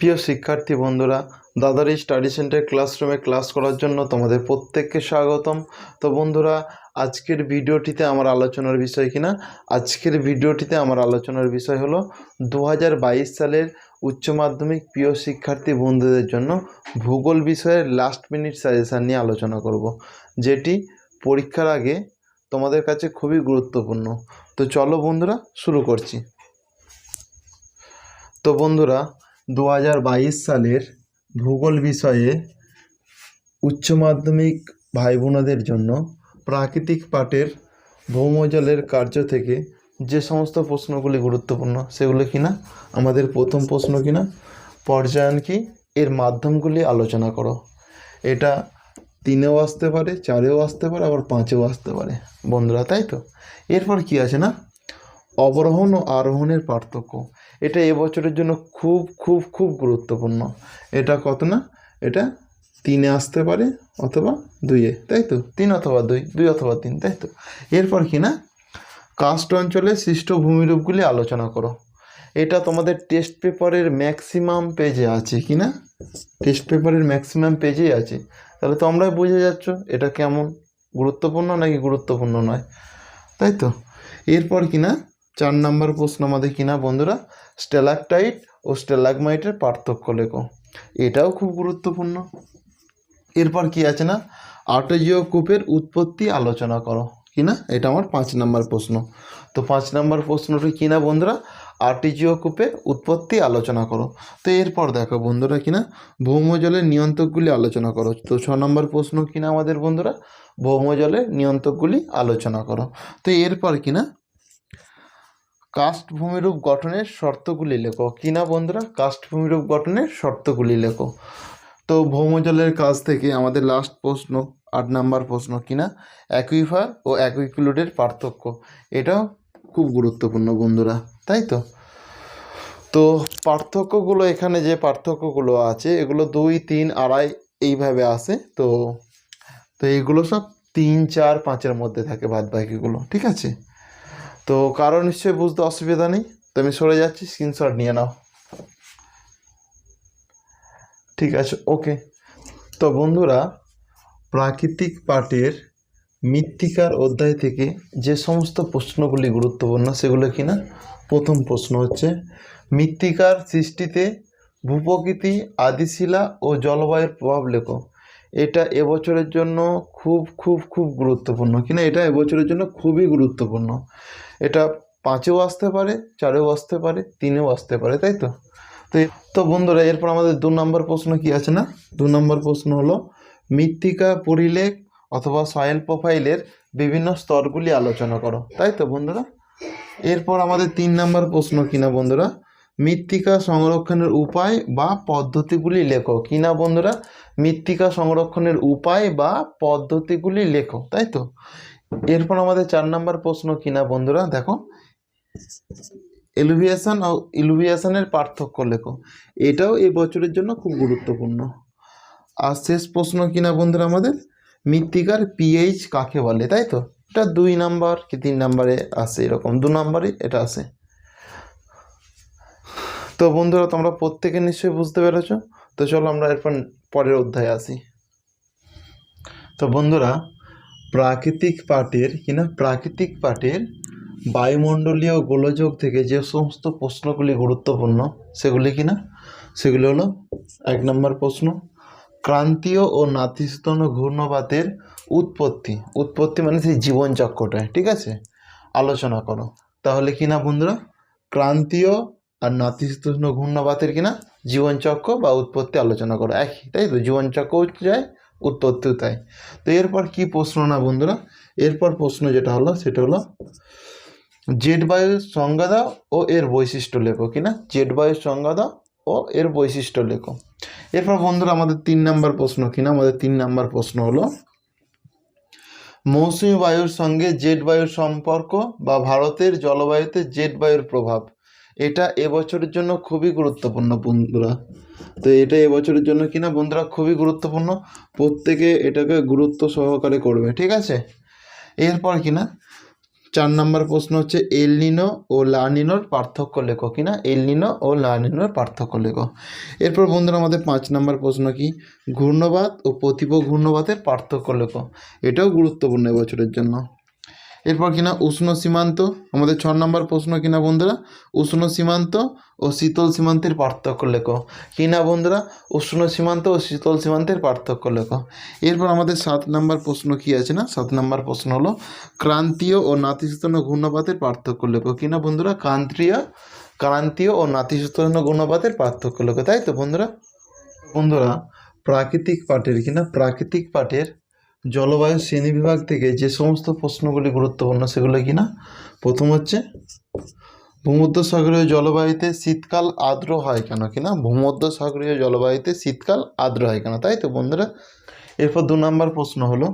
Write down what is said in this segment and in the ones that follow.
প্রিয় শিক্ষার্থী বন্ধুরা দাদারি স্টাডি সেন্টার ক্লাসরুমে ক্লাস করার জন্য তোমাদের প্রত্যেককে স্বাগতম। তো বন্ধুরা, আজকের ভিডিওটিতে আমার আলোচনার বিষয় কিনা? আজকের ভিডিওটিতে আমার আলোচনার বিষয় হলো দু হাজার বাইশ সালের উচ্চ মাধ্যমিক প্রিয় শিক্ষার্থী বন্ধুদের জন্য ভূগোল বিষয়ের লাস্ট মিনিট সাজেশান নিয়ে আলোচনা করব, যেটি পরীক্ষার আগে তোমাদের কাছে খুবই গুরুত্বপূর্ণ। তো চলো বন্ধুরা, শুরু করছি। তো বন্ধুরা দু হাজার বাইশ সালের ভূগোল বিষয়ে উচ্চ মাধ্যমিক ভাই বোনেদের জন্য প্রাকৃতিক পাঠের ভৌমজলের কার্য থেকে যে সমস্ত প্রশ্নগুলি গুরুত্বপূর্ণ, সেগুলো কিনা আমাদের প্রথম প্রশ্ন কিনা পর্যায়ন কি? এর মাধ্যমগুলি আলোচনা করো। এটা তিনেও আসতে পারে, চারেও আসতে পারে, আবার পাঁচেও আসতে পারে। বন্ধুরা, তাই তো? এরপর কি আছে না? অবরোহণ ও আরোহণের পার্থক্য। এটা এবছরের জন্য খুব খুব খুব গুরুত্বপূর্ণ। এটা কত না? এটা তিনে আসতে পারে অথবা দুইয়ে, তাই তো? তিন অথবা দুই দুই অথবা তিন, তাই তো? এরপর কি না? কাস্ট অঞ্চলে সৃষ্ট ভূমিরূপগুলি আলোচনা করো। এটা তোমাদের টেস্ট পেপারের ম্যাক্সিমাম পেজে আছে কি না? টেস্ট পেপারের ম্যাক্সিমাম পেজেই আছে। তাহলে তোমরা বুঝে যাচ্ছ এটা কেমন, গুরুত্বপূর্ণ নাকি গুরুত্বপূর্ণ নয়। তাই তো? এরপর কি না? চার নাম্বার প্রশ্ন আমাদের কিনা বন্ধুরা? স্টেলাকটাইট ও স্টেলাগমাইটের পার্থক্য লেখো। এটাও খুব গুরুত্বপূর্ণ। এরপর কি আছে না? আর্টেজিও কূপের উৎপত্তি আলোচনা করো। কি না? এটা আমার পাঁচ নাম্বার প্রশ্ন। তো পাঁচ নাম্বার প্রশ্নটি কিনা বন্ধুরা? আর্টিজিও কূপের উৎপত্তি আলোচনা করো। তো এরপর দেখো, বন্ধুরা কিনা ভৌমজলের নিয়ন্ত্রকগুলি আলোচনা করো। তো ছ নম্বর প্রশ্ন কিনা আমাদের, বন্ধুরা? ভৌমজলের নিয়ন্ত্রকগুলি আলোচনা করো। তো এরপর কিনা কাস্ট ভূমিরূপ গঠনের শর্তগুলি লেখো। কিনা বন্ধুরা? কাস্ট ভূমিরূপ গঠনের শর্তগুলি লেখো। তো ভৌমজলের কাজ থেকে আমাদের লাস্ট প্রশ্ন, আট নাম্বার প্রশ্ন কিনা অ্যাকুইফার ও অ্যাকুইক্লুডের পার্থক্য। এটাও খুব গুরুত্বপূর্ণ বন্ধুরা, তাই তো? তো পার্থক্যগুলো এখানে যে পার্থক্যগুলো আছে, এগুলো দুই, তিন, আড়াই এইভাবে আসে তো তো এইগুলো সব তিন, চার, পাঁচের মধ্যে থাকে বাদ বাকিগুলো ঠিক আছে? তো কারও নিশ্চয়ই বুঝতে অসুবিধা নেই। তো আমি সরে যাচ্ছি স্ক্রিনশট নিয়ে নাও। ঠিক আছে ওকে তো বন্ধুরা, প্রাকৃতিক পাঠের মৃত্তিকার অধ্যায় থেকে যে সমস্ত প্রশ্নগুলি গুরুত্বপূর্ণ, সেগুলো কিনা? প্রথম প্রশ্ন হচ্ছে, মৃত্তিকার সৃষ্টিতে ভূপ্রকৃতি, আদিশিলা ও জলবায়ুর প্রভাব লেখো। এটা এবছরের জন্য খুব খুব খুব গুরুত্বপূর্ণ। কিনা? এটা এবছরের জন্য খুবই গুরুত্বপূর্ণ। এটা পাঁচেও আসতে পারে, চারেও আসতে পারে, তিনেও আসতে পারে, তাই তো? তো বন্ধুরা, এরপর আমাদের দু নম্বর প্রশ্ন কি আছে না? দু নম্বর প্রশ্ন হলো, মৃত্তিকা, পরিলেখ অথবা সয়েল প্রোফাইলের বিভিন্ন স্তরগুলি আলোচনা করো, তাই তো বন্ধুরা? এরপর আমাদের তিন নম্বর প্রশ্ন কিনা বন্ধুরা? মৃত্তিকা সংরক্ষণের উপায় বা পদ্ধতিগুলি লেখো কিনা বন্ধুরা? মৃত্তিকা সংরক্ষণের উপায় বা পদ্ধতিগুলি লেখো, তাই তো? এরপর আমাদের চার নম্বর প্রশ্ন কিনা বন্ধুরা? দেখো। এলুভিয়েশন ও ইলুভিয়েশনের পার্থক্য লেখো। এটাও এই বছরের জন্য খুব গুরুত্বপূর্ণ। আর শেষ প্রশ্ন কিনা বন্ধুরা আমাদের? মৃত্তিকার পিএইচ কাকে বলে, তাই তো? এটা দুই নাম্বার কি তিন নাম্বারে আসে এরকম দু নাম্বারে এটা আসে তো বন্ধুরা, তোমরা প্রত্যেকে নিশ্চয়ই বুঝতে পেরেছ। তো চলো আমরা এরপর পরের অধ্যায়ে আসি। তো বন্ধুরা প্রাকৃতিক পাঠের কিনা প্রাকৃতিক পাঠের বায়ুমণ্ডলীয় গোলযোগ থেকে যে সমস্ত প্রশ্নগুলি গুরুত্বপূর্ণ, সেগুলি কিনা সেগুলি হলো, এক নম্বর প্রশ্ন, ক্রান্তীয় ও নাতিশীতোষ্ণ ঘূর্ণবাতের উৎপত্তি। উৎপত্তি মানে সেই জীবনচক্রটায় ঠিক আছে? আলোচনা করো। তাহলে কিনা বন্ধুরা? ক্রান্তীয় আর নাতিশীতোষ্ণ ঘূর্ণবাতের কিনা জীবনচক্র বা উৎপত্তি আলোচনা করো। একই, তাই তো? জীবনচক্রও যায় উৎপত্তিও তাই। তো এরপর কি প্রশ্ন না বন্ধুরা? এরপর প্রশ্ন যেটা হলো, সেটা হলো জেট বায়ুর সংজ্ঞা দাও ও এর বৈশিষ্ট্য লেখো কিনা জেট বায়ুর সংজ্ঞা দাও ও এর বৈশিষ্ট্য লেখো। এরপর বন্ধুরা, আমাদের তিন নাম্বার প্রশ্ন কিনা আমাদের তিন নাম্বার প্রশ্ন হলো, মৌসুমী বায়ুর সঙ্গে জেট বায়ুর সম্পর্ক বা ভারতের জলবায়ুতে জেট বায়ুর প্রভাব? এটা এবছরের জন্য খুবই গুরুত্বপূর্ণ বন্ধুরা। তো এটা এবছরের জন্য কিনা বন্ধুরা খুবই গুরুত্বপূর্ণ। প্রত্যেকে এটাকে গুরুত্ব সহকারে করবে, ঠিক আছে? এরপর কিনা চার নম্বর প্রশ্ন হচ্ছে এলনিনো ও লা নিনোর পার্থক্য লেখো। কিনা, এল নিনো ও লা নিনোর পার্থক্য লেখো। এরপর বন্ধুরা আমাদের পাঁচ নম্বর প্রশ্ন কি ঘূর্ণবাদ ও প্রতিপ ঘূর্ণবাদের পার্থক্য লেখো? এটাও গুরুত্বপূর্ণ এবছরের জন্য। এরপর কিনা উষ্ণ সীমান্ত, আমাদের ছ নম্বর প্রশ্ন কিনা বন্ধুরা? উষ্ণ সীমান্ত ও শীতল সীমান্তের পার্থক্য লেখো। কিনা বন্ধুরা? উষ্ণ সীমান্ত ও শীতল সীমান্তের পার্থক্য লেখো। এরপর আমাদের সাত নম্বর প্রশ্ন কি আছে না? সাত নম্বর প্রশ্ন হলো, ক্রান্তীয় ও নাতিশীতোষ্ণ ঘূর্ণপাতের পার্থক্য লেখো। কিনা বন্ধুরা? ক্রান্তীয় ক্রান্তীয় ও নাতিশীতোষ্ণ ঘূর্ণপাতের পার্থক্য লেখো, তাই তো বন্ধুরা? বন্ধুরা, প্রাকৃতিক পাঠের কিনা? প্রাকৃতিক পাঠের জলবায়ু শ্রেণীবিভাগ থেকে যে সমস্ত প্রশ্নগুলি গুরুত্বপূর্ণ সেগুলো কিনা? প্রথম হচ্ছে, ভূমধ্যসাগরীয় জলবায়ুতে শীতকাল আর্দ্র হয় কেন কিনা? ভূমধ্যসাগরীয় জলবায়ুতে শীতকাল আর্দ্র হয় কেন? তাই তো বন্ধুরা? এরপর দু নম্বর প্রশ্ন হলো,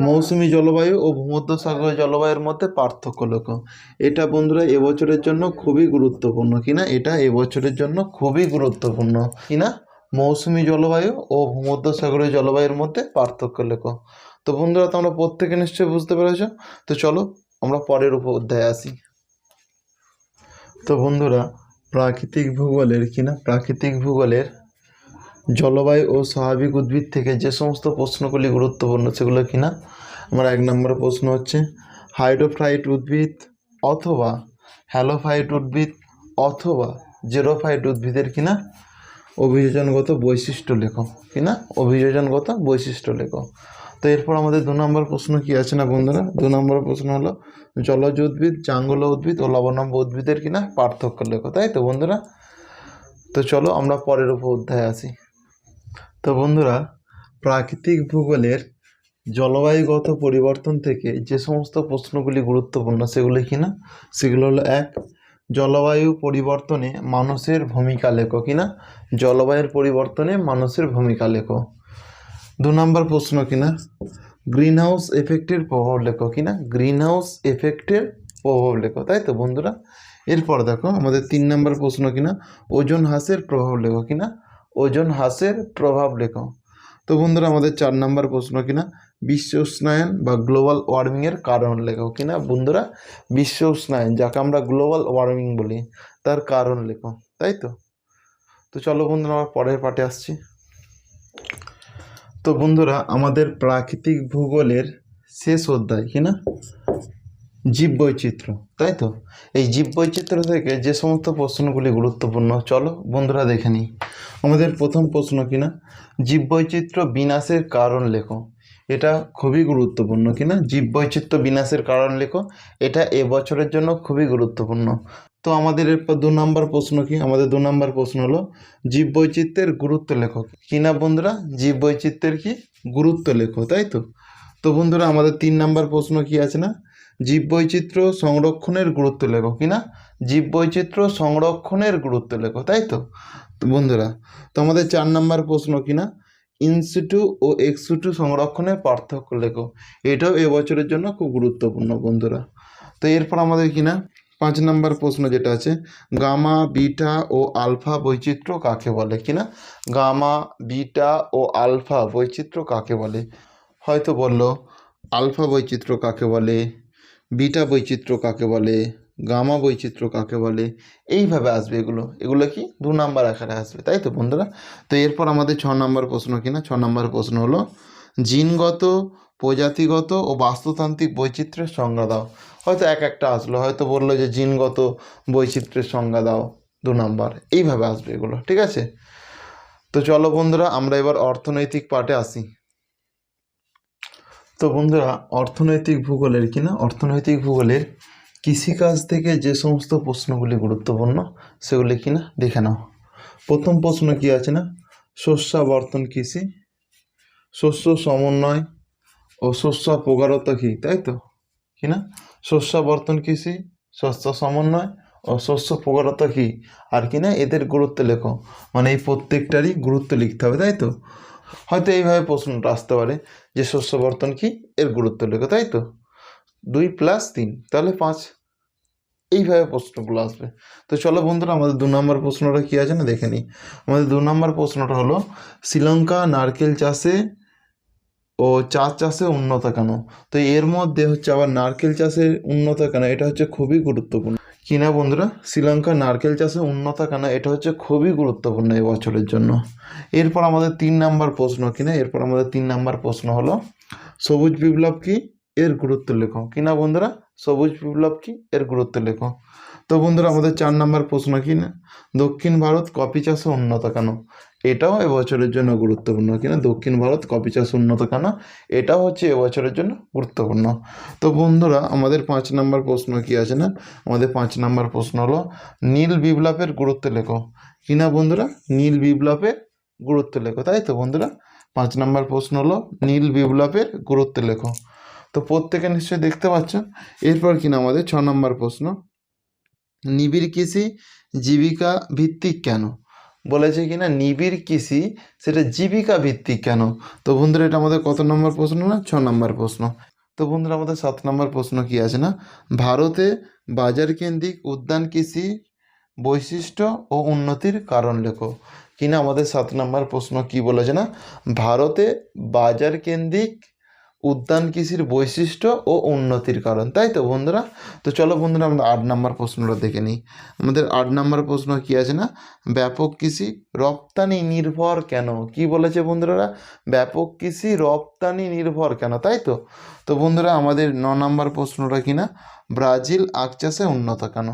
মৌসুমি জলবায়ু ও ভূমধ্যসাগরীয় জলবায়ুর মধ্যে পার্থক্য লক্ষ্য। এটা বন্ধুরা এবছরের জন্য খুবই গুরুত্বপূর্ণ কিনা? এটা এবছরের জন্য খুবই গুরুত্বপূর্ণ কিনা? মৌসুমি জলবায়ু ও ভূমধ্যসাগরীয় জলবায়ুর মধ্যে পার্থক্য লেখো। তো বন্ধুরা, তোমরা প্রত্যেকে নিশ্চয়ই বুঝতে পেরেছ। তো চলো আমরা পরের উপ অধ্যায়ে আসি। তো বন্ধুরা, প্রাকৃতিক ভূগোলের কিনা প্রাকৃতিক ভূগোলের জলবায়ু ও স্বাভাবিক উদ্ভিদ থেকে যে সমস্ত প্রশ্নগুলি গুরুত্বপূর্ণ, সেগুলো কিনা আমার এক নম্বর প্রশ্ন হচ্ছে, হাইড্রোফাইট উদ্ভিদ অথবা হ্যালোফাইট উদ্ভিদ অথবা জেরোফাইট উদ্ভিদের কিনা অভিযোজনগত বৈশিষ্ট্য লেখো। কিনা অভিযোজনগত বৈশিষ্ট্য লেখো। তো এরপর আমাদের দু নম্বর প্রশ্ন কি আছে না বন্ধুরা? দু নম্বর প্রশ্ন হলো, জলজ উদ্ভিদ, জাঙ্গল উদ্ভিদ ও লবণাম্ব উদ্ভিদের কিনা পার্থক্য লেখো, তাই তো বন্ধুরা? তো চলো আমরা পরের উপর অধ্যায় আসি। তো বন্ধুরা, প্রাকৃতিক ভূগোলের জলবায়ুগত পরিবর্তন থেকে যে সমস্ত প্রশ্নগুলি গুরুত্বপূর্ণ, সেগুলি কিনা সেগুলো হলো এক জলবায়ু পরিবর্তনে মানুষের ভূমিকা লেখো কিনা জলবায়ুর পরিবর্তনে মানুষের ভূমিকা লেখো। দু নম্বর প্রশ্ন কিনা গ্রিন হাউস এফেক্টের প্রভাব লেখো কিনা গ্রিন হাউস এফেক্টের প্রভাব লেখো, তাই তো বন্ধুরা? এরপর দেখো, আমাদের তিন নম্বর প্রশ্ন কিনা ওজন হ্রাসের প্রভাব লেখো কিনা ওজন হ্রাসের প্রভাব লেখো। তো বন্ধুরা, আমাদের চার নম্বর প্রশ্ন কিনা বিশ্ব উষ্ণায়ন বা গ্লোবাল ওয়ার্মিংয়ের কারণ লেখো কিনা বন্ধুরা? বিশ্ব উষ্ণায়ন, যাকে আমরা গ্লোবাল ওয়ার্মিং বলি, তার কারণ লেখো, তাই তো? তো চলো বন্ধুরা, আমরা পরের পাঠে আসছি। তো বন্ধুরা, আমাদের প্রাকৃতিক ভূগোলের শেষ অধ্যায় কিনা জীববৈচিত্র্য, তাই তো? এই জীব জীববৈচিত্র্য থেকে যে সমস্ত প্রশ্নগুলি গুরুত্বপূর্ণ, চলো বন্ধুরা দেখে নিই। আমাদের প্রথম প্রশ্ন কিনা জীববৈচিত্র্য বিনাশের কারণ লেখো। এটা খুবই গুরুত্বপূর্ণ কিনা? জীববৈচিত্র্য বিনাশের কারণ লেখো। এটা এবছরের জন্য খুবই গুরুত্বপূর্ণ। তো আমাদের এরপর দু নম্বর প্রশ্ন কি? আমাদের দু নম্বর প্রশ্ন হলো, জীববৈচিত্র্যের গুরুত্ব লেখো। কিনা বন্ধুরা? জীব জীববৈচিত্র্যের কি? গুরুত্ব লেখো, তাই তো? তো বন্ধুরা, আমাদের তিন নম্বর প্রশ্ন কি আছে না? জীববৈচিত্র্য সংরক্ষণের গুরুত্ব লেখো কিনা? জীববৈচিত্র্য সংরক্ষণের গুরুত্ব লেখো, তাই তো? তো বন্ধুরা, তো আমাদের চার নম্বর প্রশ্ন কিনা? ইনসিটু ও এক্সিটু সংরক্ষণের পার্থক্য লেখো। এটাও এবছরের জন্য খুব গুরুত্বপূর্ণ বন্ধুরা। তো এরপর আমাদের কিনা পাঁচ নম্বর প্রশ্ন যেটা আছে, গামা, বিটা ও আলফা বৈচিত্র্য কাকে বলে? কিনা গামা, বিটা ও আলফা বৈচিত্র্য কাকে বলে? হয়তো বলল, আলফা বৈচিত্র্য কাকে বলে? বিটা বৈচিত্র্য কাকে বলে? গামা বৈচিত্র্য কাকে বলে? এইভাবে আসবে এগুলো। এগুলো কি? দু নাম্বার আকারে আসবে, তাই তো বন্ধুরা? তো এরপর আমাদের ছ নম্বর প্রশ্ন কিনা ছ নম্বর প্রশ্ন হলো, জিনগত, প্রজাতিগত ও বাস্তুতান্ত্রিক বৈচিত্র্যের সংজ্ঞা দাও। হয়তো এক একটা আসলো, হয়তো বলল যে জিনগত বৈচিত্র্যের সংজ্ঞা দাও, দু নম্বর। এইভাবে আসবে এগুলো, ঠিক আছে? তো চলো বন্ধুরা, আমরা এবার অর্থনৈতিক পার্টে আসি। তো বন্ধুরা, অর্থনৈতিক ভূগোলের কিনা অর্থনৈতিক ভূগোলের কৃষিকাজ থেকে যে সমস্ত প্রশ্নগুলি গুরুত্বপূর্ণ, সেগুলি কিনা দেখে নাও। প্রথম প্রশ্ন কি আছে না? শস্যাবর্তন কৃষি। শস্য সমন্বয় ও শস্য প্রগারতা কী, তাই তো? কিনা? শস্যাবর্তন কৃষি, শস্য সমন্বয় ও শস্য প্রগারতা কী? আর কি না এদের গুরুত্ব লেখো। মানে এই প্রত্যেকটারই গুরুত্ব লিখতে হবে, তাই তো? হয়তো এইভাবে প্রশ্নটা আসতে পারে যে শস্যবর্তন কি, এর গুরুত্ব লেখো, তাই তো? দুই প্লাস তিন। তাহলে পাঁচ। এইভাবে প্রশ্নগুলো আসবে। তো চলো বন্ধুরা, আমাদের দু নম্বর প্রশ্নটা কী আছে না দেখে নিই। আমাদের দু নম্বর প্রশ্নটা হলো, শ্রীলঙ্কা নারকেল চাষে ও চা চাষে উন্নত কেন? তো এর মধ্যে হচ্ছে আবার নারকেল চাষের উন্নত কেন? এটা হচ্ছে খুবই গুরুত্বপূর্ণ। কিনা বন্ধুরা? শ্রীলঙ্কা নারকেল চাষে উন্নত কেন? এটা হচ্ছে খুবই গুরুত্বপূর্ণ এই বছরের জন্য। এরপর আমাদের তিন নাম্বার প্রশ্ন কিনা এরপর আমাদের তিন নাম্বার প্রশ্ন হলো, সবুজ বিপ্লব কি? এর গুরুত্ব লেখো। কিনা বন্ধুরা? সবুজ বিপ্লব কি? এর গুরুত্ব লেখো। তো বন্ধুরা, আমাদের চার নাম্বার প্রশ্ন কি না? দক্ষিণ ভারত কফি চাষে উন্নত কেন? এটাও এবছরের জন্য গুরুত্বপূর্ণ। কিনা? দক্ষিণ ভারত কফি চাষ উন্নত কেন? এটাও হচ্ছে এবছরের জন্য গুরুত্বপূর্ণ। তো বন্ধুরা, আমাদের পাঁচ নাম্বার প্রশ্ন কি আছে না? আমাদের পাঁচ নাম্বার প্রশ্ন হলো, নীল বিপ্লবের গুরুত্ব লেখো। কিনা বন্ধুরা? নীল বিপ্লবের গুরুত্ব লেখো। তাই তো বন্ধুরা? পাঁচ নাম্বার প্রশ্ন হলো, নীল বিপ্লবের গুরুত্ব লেখো। তো প্রত্যেকে নিশ্চয়ই দেখতে পাচ্ছেন। এরপর কিনা আমাদের ছ নম্বর প্রশ্ন। নিবিড় কৃষি জীবিকা ভিত্তিক কেন? বলেছে কিনা নিবিড় কৃষি সেটা জীবিকা ভিত্তিক কেন? তো বন্ধুরা এটা আমাদের কত নম্বর প্রশ্ন না? ছ নম্বর প্রশ্ন। তো বন্ধুরা আমাদের সাত নম্বর প্রশ্ন কি আছে না? ভারতে বাজার কেন্দ্রিক উদ্যান কৃষি বৈশিষ্ট্য ও উন্নতির কারণ লেখো। কিনা আমাদের সাত নম্বর প্রশ্ন কি বলেছে না? ভারতে বাজার কেন্দ্রিক উদ্যান কৃষির বৈশিষ্ট্য ও উন্নতির কারণ, তাই তো বন্ধুরা? তো চলো বন্ধুরা, আমরা আট নম্বর প্রশ্নটা দেখে নিই। আমাদের আট নম্বর প্রশ্ন কি আছে না? ব্যাপক কৃষি রপ্তানি নির্ভর কেন? কি বলেছে বন্ধুরা? ব্যাপক কৃষি রপ্তানি নির্ভর কেন, তাই তো? তো বন্ধুরা, আমাদের ন নম্বর প্রশ্নটা কি না? ব্রাজিল আখ চাষে উন্নত কেন?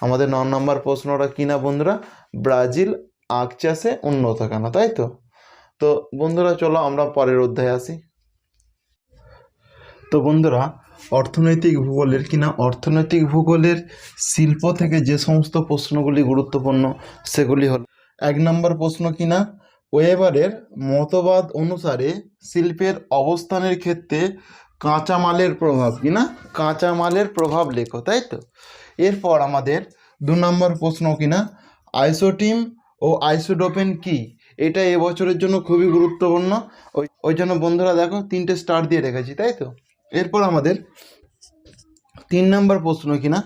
আমাদের ন নম্বর প্রশ্নটা কি না বন্ধুরা? ব্রাজিল আখ চাষে উন্নত কেন, তাই তো? তো বন্ধুরা, চলো আমরা পরের অধ্যায়ে আসি। তো বন্ধুরা, অর্থনৈতিক ভূগোলের কিনা অর্থনৈতিক ভূগোলের শিল্প থেকে যে সমস্ত প্রশ্নগুলি গুরুত্বপূর্ণ, সেগুলি হল, এক নম্বর প্রশ্ন কিনা ওয়েবারের মতবাদ অনুসারে শিল্পের অবস্থানের ক্ষেত্রে কাঁচামালের প্রভাব কিনা কাঁচামালের প্রভাব লেখো, তাই তো? এরপর আমাদের দু নম্বর প্রশ্ন কিনা আইসোটিম ও আইসোডোপেন কি, এটা এবছরের জন্য খুবই গুরুত্বপূর্ণ, ওই ওই জন্য বন্ধুরা দেখো তিনটে স্টার দিয়ে রেখেছি, তাই তো? এরপর আমাদের তিন নম্বর প্রশ্ন কিনা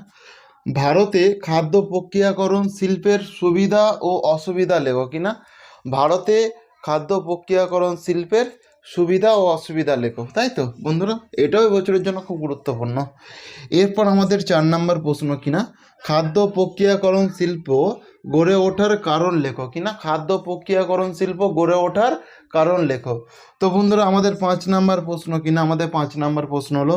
ভারতে খাদ্য প্রক্রিয়াকরণ, শিল্পের সুবিধা ও অসুবিধা লেখো কিনা ভারতে খাদ্য প্রক্রিয়াকরণ, শিল্পের সুবিধা ও অসুবিধা লেখো তাই তো? বন্ধুরা, এটাও বছরের জন্য খুব গুরুত্বপূর্ণ। এরপর আমাদের চার নম্বর প্রশ্ন, কিনা? খাদ্য প্রক্রিয়াকরণ শিল্প গড়ে ওঠার কারণ লেখো কিনা? খাদ্য প্রক্রিয়াকরণ শিল্প গড়ে ওঠার কারণ লেখো তো বন্ধুরা, আমাদের পাঁচ নাম্বার প্রশ্ন, কিনা? আমাদের পাঁচ নাম্বার প্রশ্ন হলো,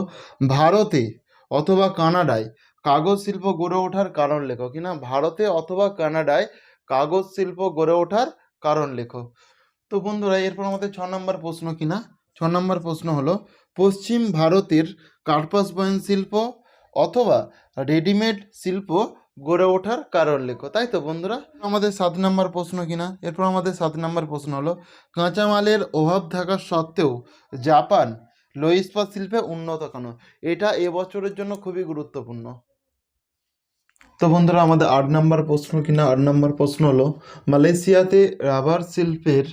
ভারতে অথবা কানাডায় কাগজ শিল্প গড়ে ওঠার কারণ লেখো কিনা? ভারতে অথবা কানাডায় কাগজ শিল্প গড়ে ওঠার কারণ লেখো তো বন্ধুরা, এরপর আমাদের ছ নম্বর প্রশ্ন কিনা? ছ নম্বর প্রশ্ন হলো, পশ্চিম ভারতের কার্পাস বয়ন শিল্প অথবা রেডিমেড শিল্প গড়ে ওঠার কারণ লেখো, তাই তো বন্ধুরা? আমাদের সাত নম্বর প্রশ্ন কিনা? এরপর আমাদের সাত নম্বর প্রশ্ন হলো, কাঁচামালের অভাব থাকা সত্ত্বেও জাপান লো শিল্পে উন্নত কেন? এটা এবছরের জন্য খুবই গুরুত্বপূর্ণ। তো বন্ধুরা, আমাদের আট নম্বর প্রশ্ন কিনা? আট নম্বর প্রশ্ন হলো, মালয়েশিয়াতে রাবার শিল্পের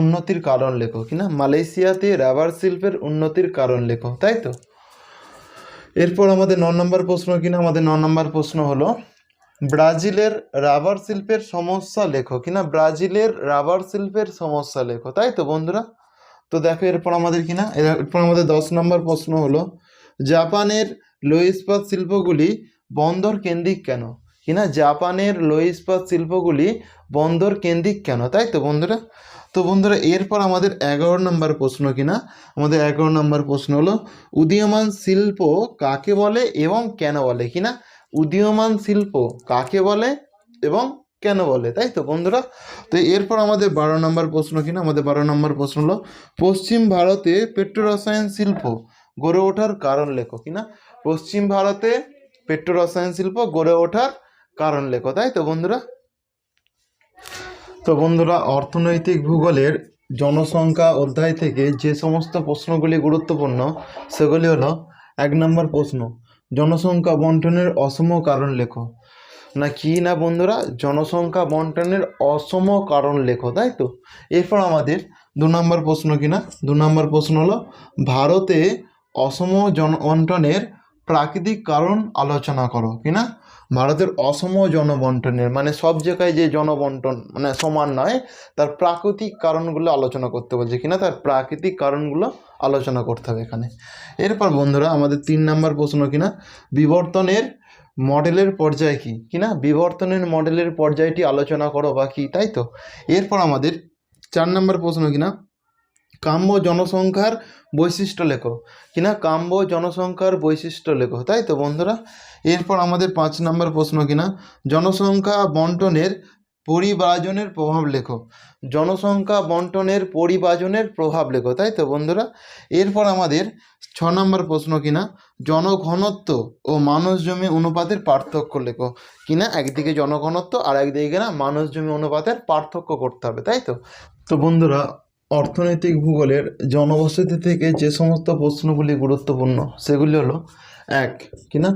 উন্নতির কারণ লেখো কিনা মালয়েশিয়াতে রাবার শিল্পের উন্নতির কারণ লেখো, তাই তো? এরপর আমাদের ন নম্বর প্রশ্ন কিনা আমাদের ন নম্বর প্রশ্ন হলো, ব্রাজিলের রাবার শিল্পের সমস্যা লেখো কিনা ব্রাজিলের রাবার শিল্পের সমস্যা লেখো, তাই তো বন্ধুরা? তো দেখো, এরপর আমাদের কিনা এরপর আমাদের দশ নম্বর প্রশ্ন হলো, জাপানের লো ইস্পাত শিল্পগুলি বন্দর কেন্দ্রিক কেন? কিনা জাপানের লো ইস্পাত শিল্পগুলি বন্দর কেন্দ্রিক কেন, তাই তো বন্ধুরা? তো বন্ধুরা, এরপর আমাদের এগারো নম্বর প্রশ্ন কিনা? আমাদের এগারো নম্বর প্রশ্ন হলো, উদীয়মান শিল্প কাকে বলে এবং কেন বলে কিনা? উদীয়মান শিল্প কাকে বলে এবং কেন বলে, তাই তো বন্ধুরা? তো এরপর আমাদের বারো নম্বর প্রশ্ন কিনা? আমাদের বারো নম্বর প্রশ্ন হলো, পশ্চিম ভারতে পেট্রোরসায়ন শিল্প গড়ে ওঠার কারণ লেখো কিনা? পশ্চিম ভারতে পেট্রোরসায়ন শিল্প গড়ে ওঠার কারণ লেখো, তাই তো বন্ধুরা? তো বন্ধুরা, অর্থনৈতিক ভূগোলের জনসংখ্যা অধ্যায় থেকে যে সমস্ত প্রশ্নগুলি গুরুত্বপূর্ণ, সেগুলি হলো, এক নম্বর প্রশ্ন, জনসংখ্যা বন্টনের অসম কারণ লেখো। না কি না বন্ধুরা, জনসংখ্যা বন্টনের অসম কারণ লেখো, তাই তো? এরপর আমাদের দু নম্বর প্রশ্ন কিনা দু নম্বর প্রশ্ন হলো, ভারতে অসম জন বন্টনের প্রাকৃতিক কারণ আলোচনা করো কিনা ভারতের অসম জনবন্টনের মানে সব জায়গায় যে জনবন্টন মানে সমান নয়, তার প্রাকৃতিক কারণগুলো আলোচনা করতে বলছে কিনা, তার প্রাকৃতিক কারণগুলো আলোচনা করতে হবে এখানে। এরপর বন্ধুরা, আমাদের তিন নাম্বার প্রশ্ন কিনা, বিবর্তনের মডেলের পর্যায় কি? কিনা, বিবর্তনের মডেলের পর্যায়টি আলোচনা করো বা কি, তাই তো? এরপর আমাদের চার নম্বর প্রশ্ন কিনা কাম্য জনসংখ্যার বৈশিষ্ট্য লেখো। কিনা? কাম্য জনসংখ্যার বৈশিষ্ট্য লেখো, তাই তো বন্ধুরা? এরপর আমাদের পাঁচ নম্বর প্রশ্ন কিনা? জনসংখ্যা বন্টনের পরিবাজনের প্রভাব লেখো। জনসংখ্যা বন্টনের পরিবাজনের প্রভাব লেখো, তাই তো বন্ধুরা? এরপর আমাদের ছ নম্বর প্রশ্ন কিনা? জনঘনত্ব ও মানুষ জমি অনুপাতের পার্থক্য লেখো। কিনা? একদিকে জনঘনত্ব আর একদিকে কিনা মানুষ জমি অনুপাতের পার্থক্য করতে হবে, তাই তো? তো বন্ধুরা অর্থনৈতিক ভূগোলের জনবসতি থেকে যে সমস্ত প্রশ্নগুলি গুরুত্বপূর্ণ, সেগুলি হলো, এক কিনা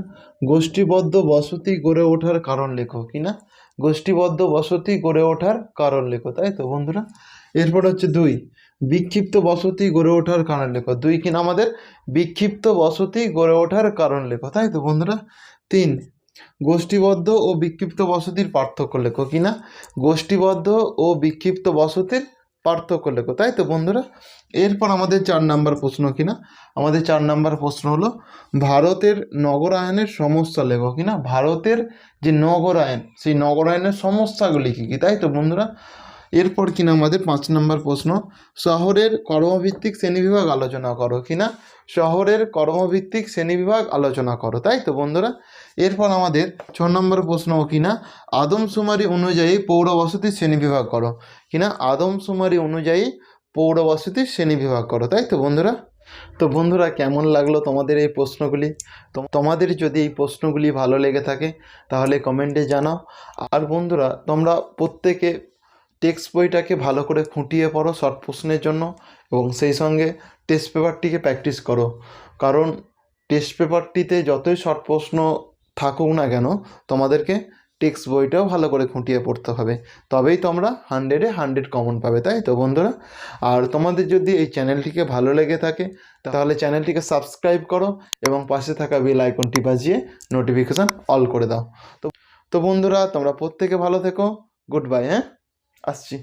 গোষ্ঠীবদ্ধ বসতি গড়ে ওঠার কারণ লেখো কিনা গোষ্ঠীবদ্ধ বসতি গড়ে ওঠার কারণ লেখো, তাই তো বন্ধুরা? এরপর হচ্ছে দুই, বিক্ষিপ্ত বসতি গড়ে ওঠার কারণ লেখো। দুই কিনা আমাদের? বিক্ষিপ্ত বসতি গড়ে ওঠার কারণ লেখো, তাই তো বন্ধুরা? তিন, গোষ্ঠীবদ্ধ ও বিক্ষিপ্ত বসতির পার্থক্য লেখো কিনা গোষ্ঠীবদ্ধ ও বিক্ষিপ্ত বসতির পার্থক্য লেখো, তাই তো বন্ধুরা? এরপর আমাদের চার নাম্বার প্রশ্ন কিনা? আমাদের চার নাম্বার প্রশ্ন হলো, ভারতের নগরায়নের সমস্যা লেখো কিনা? ভারতের যে নগরায়ন, সেই নগরায়নের সমস্যাগুলি কী কী, তাই তো বন্ধুরা? এরপর কিনা আমাদের পাঁচ নম্বর প্রশ্ন, শহরের কর্মভিত্তিক শ্রেণীবিভাগ আলোচনা করো কিনা? শহরের কর্মভিত্তিক শ্রেণীবিভাগ আলোচনা করো, তাই তো বন্ধুরা? এরপর আমাদের ছ নম্বর প্রশ্ন কিনা? আদমশুমারি অনুযায়ী পৌর বসতির শ্রেণীবিভাগ করো। কিনা? আদমশুমারি অনুযায়ী পৌর বসতির শ্রেণীবিভাগ করো, তাই তো বন্ধুরা? তো বন্ধুরা, কেমন লাগল তোমাদের এই প্রশ্নগুলি? তোমাদের যদি এই প্রশ্নগুলি ভালো লেগে থাকে, তাহলে কমেন্টে জানাও। আর বন্ধুরা, তোমরা প্রত্যেকে টেক্সট বইটাকে ভালো করে খুঁটিয়ে পড়ো শর্ট প্রশ্নের জন্য এবং সেই সঙ্গে টেস্ট পেপারটিকে প্র্যাকটিস করো। কারণ টেস্ট পেপারটিতে যতই শর্ট প্রশ্ন থাকুক না কেন, তোমাদেরকে টেক্সট বইটাও ভালো করে খুঁটিয়ে পড়তে হবে। তবেই তোমরা হান্ড্রেডে হান্ড্রেড কমন পাবে, তাই তো বন্ধুরা? আর তোমাদের যদি এই চ্যানেলটিকে ভালো লেগে থাকে, তাহলে চ্যানেলটিকে সাবস্ক্রাইব করো এবং পাশে থাকা বেল আইকনটি বাজিয়ে নোটিফিকেশান অল করে দাও। তো তো বন্ধুরা, তোমরা প্রত্যেকে ভালো থেকো। গুড বাই হ্যাঁ? আসছি।